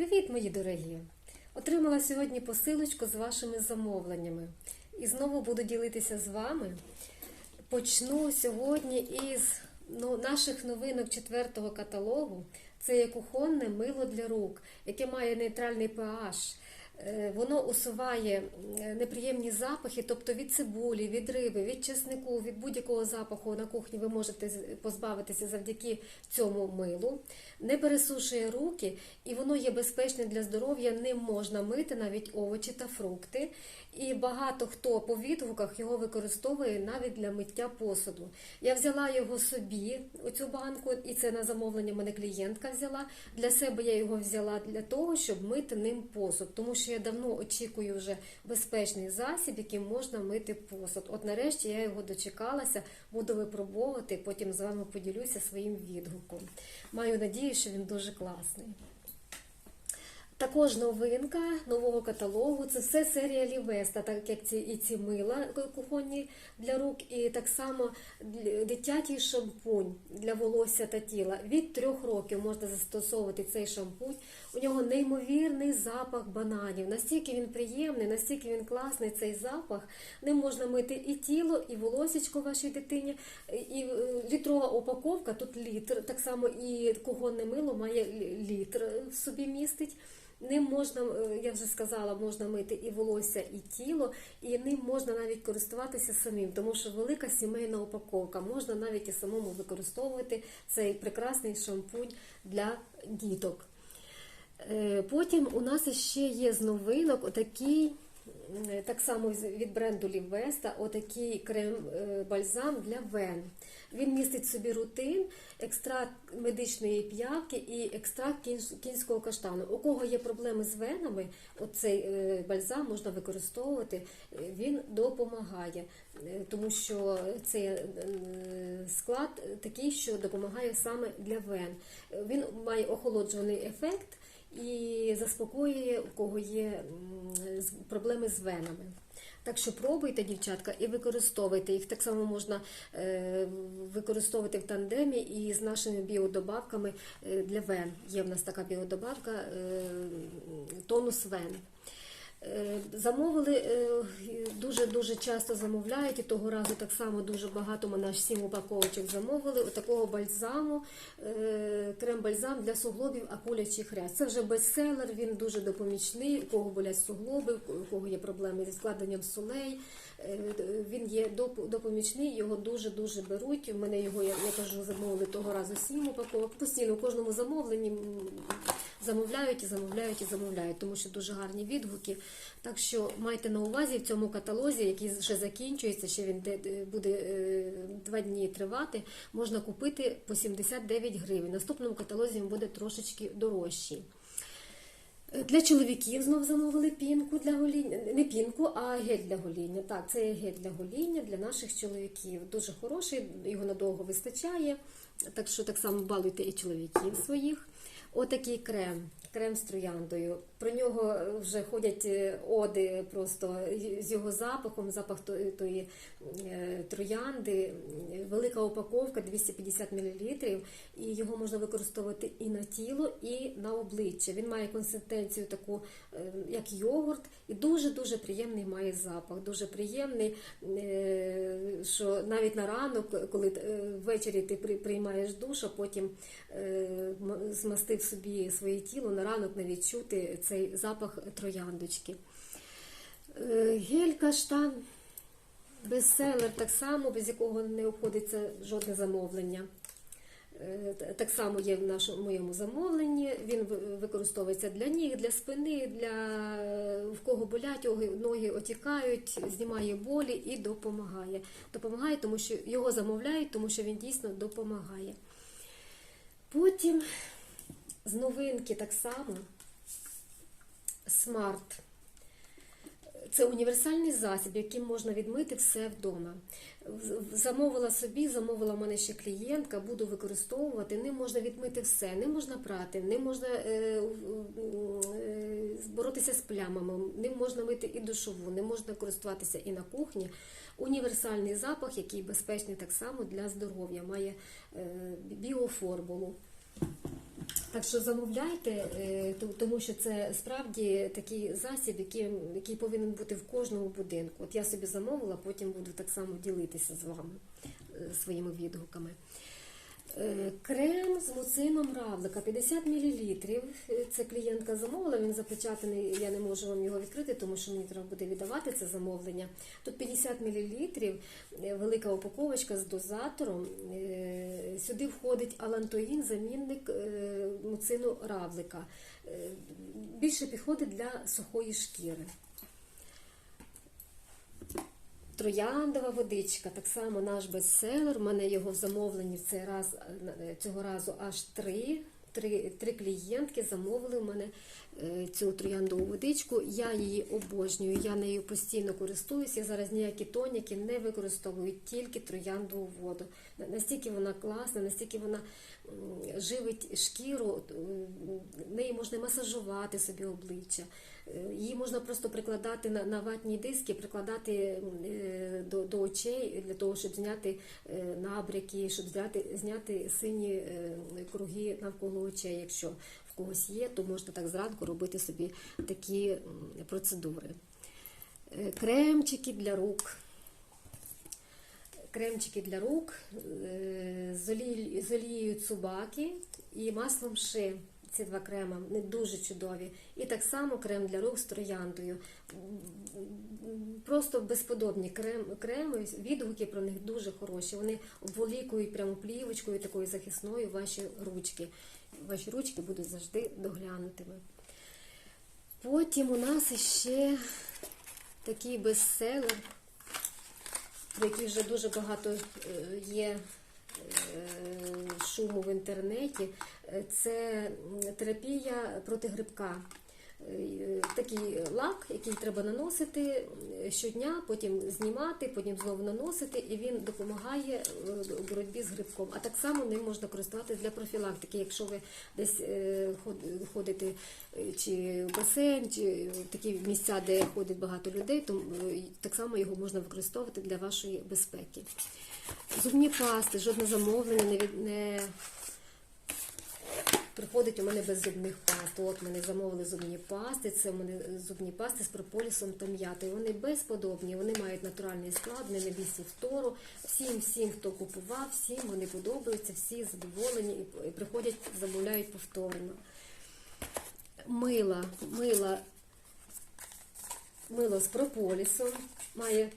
Привіт, мої дорогі! Отримала сьогодні посилочку з вашими замовленнями. І знову буду ділитися з вами. Почну сьогодні із ну, наших новинок четвертого каталогу. Це є кухонне мило для рук, яке має нейтральний pH. Е, Воно усуває неприємні запахи, тобто від цибулі, від риби, від чеснику, від будь-якого запаху на кухні ви можете позбавитися завдяки цьому милу. Не пересушує руки, і воно є безпечне для здоров'я. Ним можна мити навіть овочі та фрукти. І багато хто по відгуках його використовує навіть для миття посуду. Я взяла його собі, оцю банку, і це на замовлення мене клієнтка взяла. Для себе я його взяла для того, щоб мити ним посуд, тому що я давно очікую вже безпечний засіб, яким можна мити посуд. От нарешті я його дочекалася, буду випробовувати, потім з вами поділюся своїм відгуком. Маю надію, що він дуже класний. Також новинка нового каталогу це все серія Лівеста, так як ці і ці мила кухонні для рук, і так само дитячий шампунь для волосся та тіла. Від трьох років можна застосовувати цей шампунь. У нього неймовірний запах бананів. Настільки він приємний, настільки він класний цей запах. Ним можна мити і тіло, і волосечко вашій дитині. І е, літрова упаковка, тут літр, так само і кухонне мило має літр в собі містить. Ним можна, е, я вже сказала, можна мити і волосся, і тіло, і ним можна навіть користуватися самим, тому що велика сімейна упаковка. Можна навіть і самому використовувати цей прекрасний шампунь для діток. Е, Потім у нас ще є з новинок отакий, так само від бренду Лівеста, отакий крем-бальзам для вен. Він містить в собі рутин, екстракт медичної п'явки і екстракт кінського каштану. У кого є проблеми з венами, оцей е, бальзам можна використовувати, е, він допомагає, е, тому що цей е, склад такий, що допомагає саме для вен. Е, Він має охолоджуваний ефект і заспокоює, у кого є проблеми з венами. Так що пробуйте, дівчатка, і використовуйте їх. Так само можна е, використовувати в тандемі і з нашими біодобавками е, для вен. Є в нас така біодобавка е, тонус вен. Е, Замовили е, дуже дуже часто замовляють, і того разу так само дуже багато ми аж сім упаковочок замовили. Отакого бальзаму, е, крем-бальзам для суглобів акулячий хряст. Це вже бестселер, він дуже допомічний, у кого болять суглоби, у кого є проблеми зі складенням солей. Е, Він є допомічний, його дуже дуже беруть. У мене його, я, кажу, замовили того разу сім упаковок. Постійно у кожному замовленні замовляють і замовляють і замовляють, тому що дуже гарні відгуки. Так що майте на увазі в цьому каталозі, який вже закінчується, ще він де- де- буде е, два дні тривати, можна купити по 79 гривень. В наступному каталозі він буде трошечки дорожчий. Для чоловіків знов замовили пінку для гоління. Не пінку, а гель для гоління. Так, це є гель для гоління для наших чоловіків. Дуже хороший, його надовго вистачає. Так що так само балуйте і чоловіків своїх. Отакий крем, крем з трояндою. Про нього вже ходять е, оди просто з його запахом, запах тої е, троянди. Велика упаковка 250 мл, і його можна використовувати і на тіло, і на обличчя. Він має консистенцію таку, е, як йогурт, і дуже-дуже приємний має запах. Дуже приємний, е, що навіть на ранок, коли е, ввечері ти приймаєш душ, а потім змастив собі своє тіло, на ранок не відчути цей запах трояндочки. Гель каштан, бестселер, так само, без якого не обходиться жодне замовлення. Е, Так само є в нашому моєму замовленні. Він використовується для ніг, для спини, для в кого болять, ноги отікають, знімає болі і допомагає. Допомагає, тому що його замовляють, тому що він дійсно допомагає. Потім з новинки так само смарт. Це універсальний засіб, яким можна відмити все вдома. Замовила собі, замовила мене ще клієнтка, буду використовувати. Ним можна відмити все, ним можна прати, ним можна е, е, боротися з плямами, ним можна мити і душову, ним можна користуватися і на кухні. Універсальний запах, який безпечний так само для здоров'я, має е, біоформулу. Так що замовляйте, е, тому що це справді такий засіб, який, який повинен бути в кожному будинку. От я собі замовила, потім буду так само ділитися з вами е, своїми відгуками. Е, Крем з муцином равлика 50 мл. Це клієнтка замовила, він запечатаний, я не можу вам його відкрити, тому що мені треба буде віддавати це замовлення. Тут 50 мл, велика упаковочка з дозатором. Е, Сюди входить алантоїн, замінник е, муцину равлика. Е, Більше підходить для сухої шкіри. Трояндова водичка, так само наш бестселер. У мене його замовлені в цей раз е, цього разу аж три. Три, три клієнтки замовили в мене е, цю трояндову водичку. Я її обожнюю, я нею постійно користуюся. Я зараз ніякі тоніки не використовую, тільки трояндову воду. Настільки вона класна, настільки вона живить шкіру, е, нею можна масажувати собі обличчя. Е, Її можна просто прикладати на, на ватні диски, прикладати е, до, до очей для того, щоб зняти е, набряки, щоб зняти, зняти сині е, круги навколо очей. Якщо когось є, то можна так зранку робити собі такі процедури. Е, Кремчики для рук. Кремчики для рук е, з олією, цубаки і маслом ши. Ці два крема вони дуже чудові. І так само крем для рук з трояндою. Просто безподобні крем, креми, відгуки про них дуже хороші. Вони обволікують прямо плівочкою такою захисною ваші ручки. Ваші ручки будуть завжди доглянутими. Потім у нас ще такий бестселер про який вже дуже багато е, є е, шуму в інтернеті. Це терапія проти грибка. Е, Такий лак, який треба наносити е, щодня, потім знімати, потім знову наносити, і він допомагає е, у боротьбі з грибком. А так само ним можна користуватися для профілактики. Якщо ви десь ходите чи в басейн, чи в такі місця, де ходить багато людей, то так само його можна використовувати для вашої безпеки. Зубні пасти, жодне замовлення не приходить у мене без зубних паст. От мене замовили зубні пасти. Це у мене зубні пасти з прополісом та м'ятою. Вони безподобні, вони мають натуральний склад, вони не містять фтору. Всім, всім, хто купував, всім вони подобаються, всі задоволені і приходять, замовляють повторно. Мила, мила, мило з прополісом, має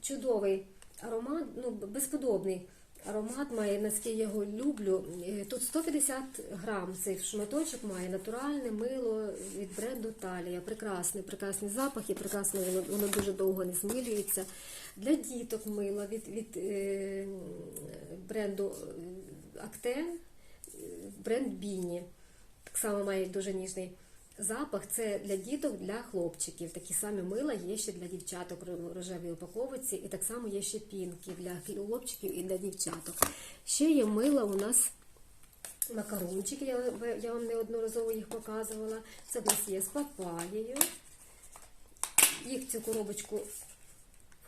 чудовий аромат, ну, безподобний аромат має, наскільки я його люблю. Е, Тут 150 грам цей шматочок має натуральне мило від бренду Талія. Прекрасний, прекрасний запах і прекрасне воно, воно дуже довго не змилюється. Для діток мило від, від е, бренду е, Актен, е, бренд Біні. Так само має дуже ніжний запах. Це для діток, для хлопчиків. Такі самі мила є ще для дівчаток рожевій упаковці, і так само є ще пінки для хлопчиків і для дівчаток. Ще є мила у нас. Макарончики, я, я вам неодноразово їх показувала. Це в нас є з папаєю. Їх в цю коробочку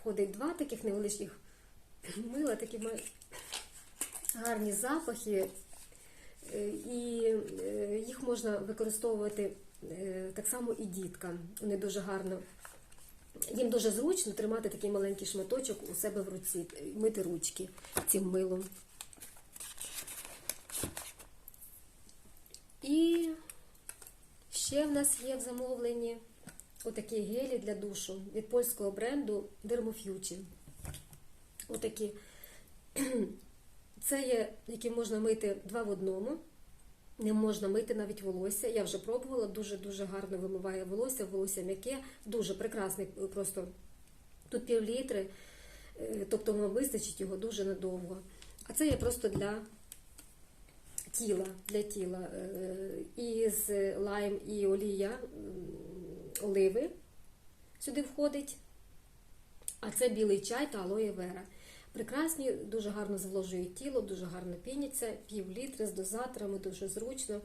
входить два таких невеличких мила, такі гарні запахи. Їх можна використовувати е, так само і діткам. Вони дуже гарно. Їм дуже зручно тримати такий маленький шматочок у себе в руці, мити ручки цим милом. І ще в нас є в замовленні отакі гелі для душу від польського бренду Dermofuci. Отакі. Це є, які можна мити два в одному. Не можна мити навіть волосся. Я вже пробувала, дуже-дуже гарно вимиває волосся, волосся м'яке, дуже прекрасний, просто тут пів літри, е, тобто вам вистачить його дуже надовго. А це є просто для тіла, для тіла. Е, І з лайм і олія оливи сюди входить. А це білий чай та алоє вера. Прекрасні, дуже гарно зволожують тіло, дуже гарно піняться, пів літри з дозаторами, дуже зручно.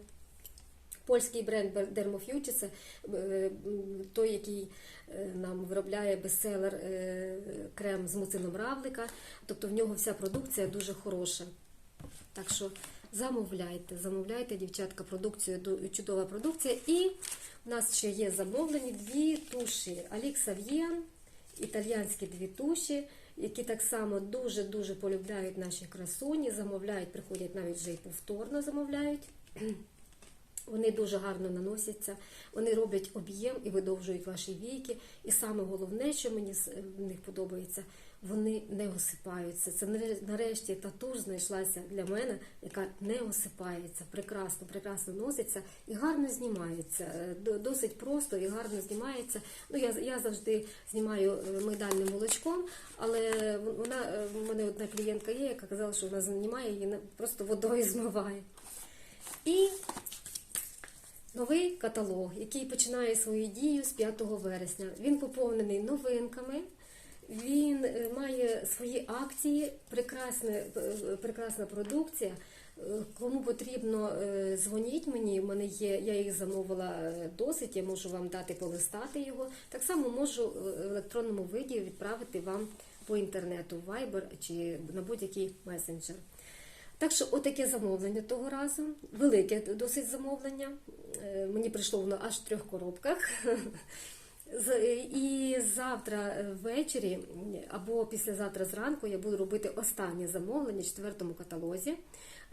Польський бренд це е, той, який е, нам виробляє бестселер е, крем з муцином равлика. Тобто в нього вся продукція дуже хороша. Так що замовляйте. Замовляйте, дівчатка, продукцію, чудова продукція. І в нас ще є замовлені дві туші. Алік Сав'єн, італіянські дві туші, які так само дуже-дуже полюбляють наші красуні, замовляють, приходять навіть вже і повторно замовляють. Вони дуже гарно наносяться, вони роблять об'єм і видовжують ваші віки. І саме головне, що мені в них подобається, вони не осипаються. Це нарешті та туш знайшлася для мене, яка не осипається. Прекрасно, прекрасно носиться і гарно знімається. Е, Досить просто і гарно знімається. Ну я я завжди знімаю е, мигдальним молочком, але вона е, в мене одна клієнтка є, яка казала, що вона знімає її просто водою змиває. І новий каталог, який починає свою дію з 5 вересня. Він поповнений новинками. Він е, має свої акції, прекрасне, е, прекрасна продукція. Е, Кому потрібно, е, дзвоніть мені. У мене є, я їх замовила е, досить. Я можу вам дати полистати його. Так само можу е, в електронному виді відправити вам по інтернету, в Viber чи на будь-який месенджер. Так що отаке замовлення того разу, велике досить замовлення. Е, Мені прийшло воно аж в трьох коробках. З- І завтра е, ввечері або післязавтра зранку я буду робити останнє замовлення в четвертому каталозі.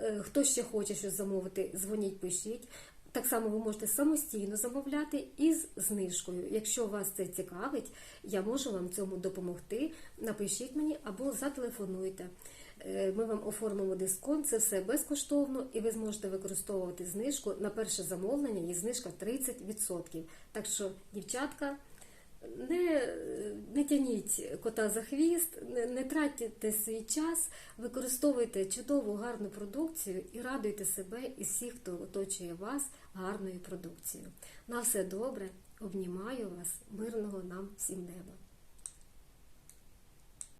Е, Хто ще хоче щось замовити, дзвоніть, пишіть. Так само ви можете самостійно замовляти із знижкою. Якщо вас це цікавить, я можу вам цьому допомогти. Напишіть мені або зателефонуйте. Е, Ми вам оформимо дисконт, це все безкоштовно, і ви зможете використовувати знижку на перше замовлення. Є знижка 30%. Так що, дівчатка, не, не тяніть кота за хвіст, не, не тратьте свій час, використовуйте чудову гарну продукцію і радуйте себе і всіх, хто оточує вас гарною продукцією. На все добре, обнімаю вас, мирного нам всім неба.